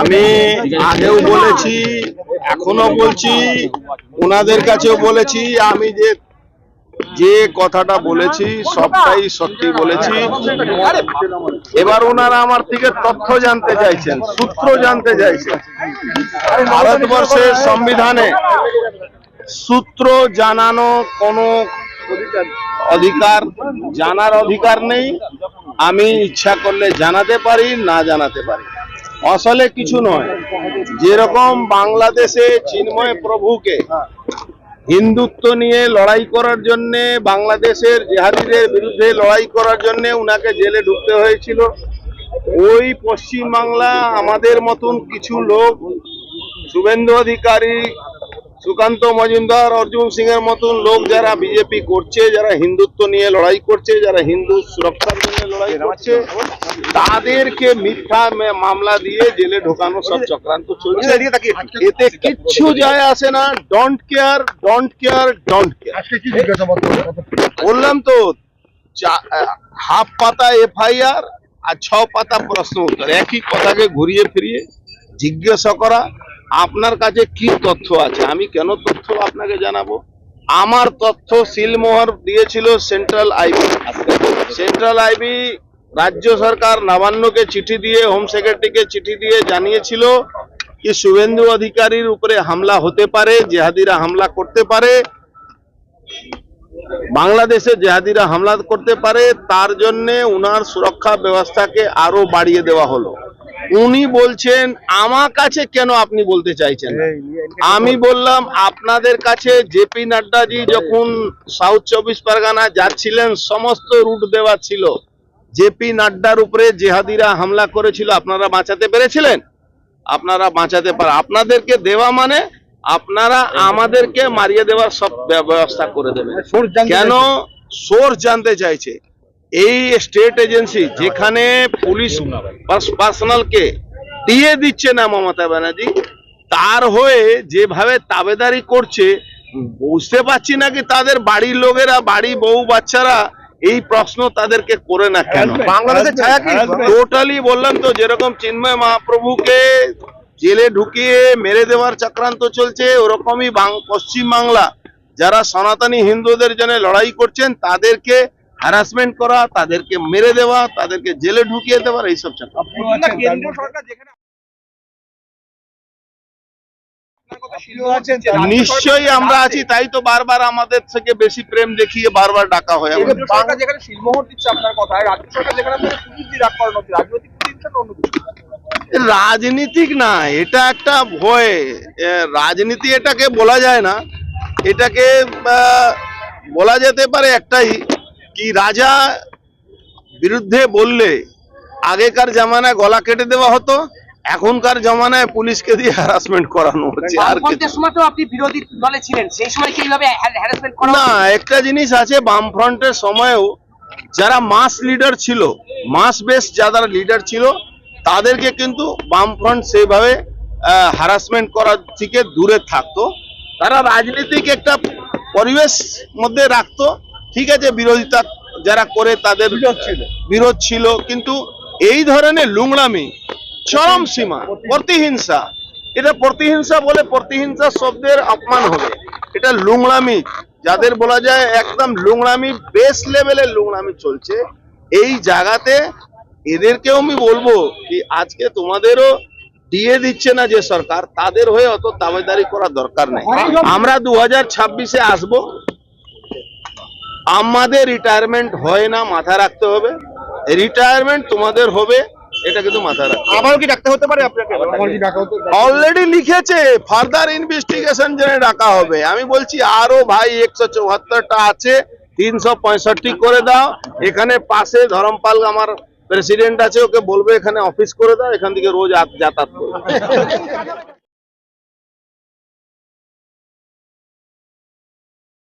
আমি আগেও বলেছি এখনও বলছি ওনাদের কাছেও বলেছি আমি যে যে কথাটা বলেছি সবটাই সত্যি বলেছি। এবার ওনারা আমার থেকে তথ্য জানতে চাইছেন সূত্র জানতে চাইছেন। ভারতবর্ষের সংবিধানে সূত্র জানানো কোনো অধিকার জানার অধিকার নেই। আমি ইচ্ছা করলে জানাতে পারি, না জানাতে পারি। আসলে কিছু নয়। যেরকম বাংলাদেশে চিন্ময় প্রভুকে হিন্দুত্ব নিয়ে লড়াই করার জন্য, বাংলাদেশের জেহাদিদের বিরুদ্ধে লড়াই করার জন্য উনাকে জেলে ঢুকতে হয়েছিল, ওই পশ্চিম বাংলা আমাদের মতন কিছু লোক, শুভেন্দু অধিকারী, সুকান্ত মজুমদার, অর্জুন সিং এর মতন লোক যারা বিজেপি করছে, যারা হিন্দুত্ব নিয়ে লড়াই করছে, যারা হিন্দু সুরক্ষার জন্য তাদেরকে মিথ্যা মামলা দিয়ে জেলে ঢোকানো সব চক্রান্ত চলছে। এতে কিচ্ছু যায় আসে না। Don't care don't care don't care বললাম তো হাফ পাতা এফআইআর আর ছ পাতা প্রশ্ন উত্তর। একই কথাকে ঘুরিয়ে ফিরিয়ে জিজ্ঞাসা করা। আপনার কাছে কি তথ্য আছে? আমি কেন তথ্য আপনাকে জানাব? আমার তথ্য সিলমোহর দিয়েছিল সেন্ট্রাল আইবি। সেন্ট্রাল আইবি রাজ্য সরকার নবান্নকে চিঠি দিয়ে, হোম সেক্রেটারিকে চিঠি দিয়ে জানিয়েছিল কি শুভেন্দু অধিকারীর উপরে হামলা হতে পারে, জেহাদিরা হামলা করতে পারে, বাংলাদেশে জেহাদিরা হামলা করতে পারে, তার জন্যে উনার সুরক্ষা ব্যবস্থাকে আরও বাড়িয়ে দেওয়া হলো। উনি বলছেন আমার কাছে কেন আপনি বলতে চাইছেন আমি বললাম আপনাদের কাছে জেপি নাড্ডাজি যখন সাউথ চব্বিশ পরগনা যাচ্ছিলেন সমস্ত রুট দেওয়া ছিল জেপি নাড্ডার উপরে জেহাদিরা হামলা করেছিল আপনারা বাঁচাতে পেরেছিলেন আপনারা বাঁচাতে পারে আপনাদেরকে দেওয়া মানে আপনারা আমাদেরকে মারিয়ে দেওয়ার সব ব্যবস্থা করে দেবেন কেন সোর্স জানতে চাইছে এই স্টেট এজেন্সি যেখানে পুলিশ পার্সোনালকে দিয়ে দিচ্ছে না মমতা ব্যানার্জি তার হয়ে যেভাবে তাবেদারি করছে বুঝতে পারছি না কি তাদের বাড়ির লোকেরা বাড়ি বউ বাচ্চারা এই প্রশ্ন তাদেরকে করে না কেন বাংলাদেশের ছায়া কি? টোটালি বললাম তো যেরকম চিন্ময় মহাপ্রভুকে জেলে ঢুকিয়ে মেরে দেওয়ার চক্রান্ত চলছে ওরকমই পশ্চিম বাংলা যারা সনাতনী হিন্দুদের জন্য লড়াই করছেন তাদেরকে হ্যারাসমেন্ট করা তাদেরকে মেরে দেওয়া তাদেরকে জেলে ঢুকিয়ে দেওয়ার এইসব রাজ্য নিশ্চয়ই আমরা আছি তাই তো বারবার আমাদের থেকে বেশি প্রেম দেখিয়ে বারবার ডাকা হয়। সরকার যেখানে শিলমোহর দিচ্ছে আপনার কথায় রাজ্য সরকার যেখানে রাগ করানো হচ্ছে রাজনীতিক না এটা একটা ভয়। রাজনীতি এটাকে বলা যায় না। এটাকে বলা যেতে পারে একটাই কি রাজা বিরুদ্ধে বললে আগেকার জামানায় গলা কেটে দেওয়া হতো এখনকার জমানায় পুলিশকে দিয়ে হ্যারাসমেন্ট করানো হচ্ছে আর সময় তো আপনি বিরোধী দলে ছিলেন সেই সময় কি হ্যারাসমেন্ট করা না একটা জিনিস আছে বামফ্রন্টের সময়েও যারা মাস লিডার ছিল মাস বেস যারা লিডার ছিল তাদেরকে কিন্তু বামফ্রন্ট সেইভাবে হ্যারাসমেন্ট করার থেকে দূরে থাকতো। তারা রাজনীতিক একটা পরিবেশ মধ্যে রাখতো ঠিক আছে বিরোধিতা যারা করে তাদের বিরোধ ছিল। কিন্তু এই ধরনের লুংড়ামি চরম সীমা প্রতিহিংসা এটা প্রতিহিংসা বলে প্রতিহিংসা শব্দের অপমান হবে। এটা লুংড়ামি যাদের বলা যায় একদম লুংড়ামি বেস লেভেলের লুংড়ামি চলছে। এই জায়গাতে এদেরকেও আমি বলব কি আজকে তোমাদেরও দিয়ে দিচ্ছে না যে সরকার তাদের হয়ে অত দাবেদারি করা দরকার নেই। আমরা দু হাজার ছাব্বিশে আসব আমাদের রিটায়ারমেন্ট হয় না মাথা রাখতে হবে। রিটায়ারমেন্ট তোমাদের হবে এটা কিন্তু মাথা রাখতে হবে। আবারও কি ডাকতে হতে পারে আপনাকে? অলরেডি লিখেছে ফার্দার ইনভেস্টিগেশন জেনে ডাকা হবে। আমি বলছি আরও ভাই একশো চৌহাত্তরটা আছে তিনশো পঁয়ষট্টি করে দাও। এখানে পাশে ধরমপাল আমার প্রেসিডেন্ট আছে ওকে বলবে এখানে অফিস করে দাও এখান থেকে রোজ যাতায়াত করবে।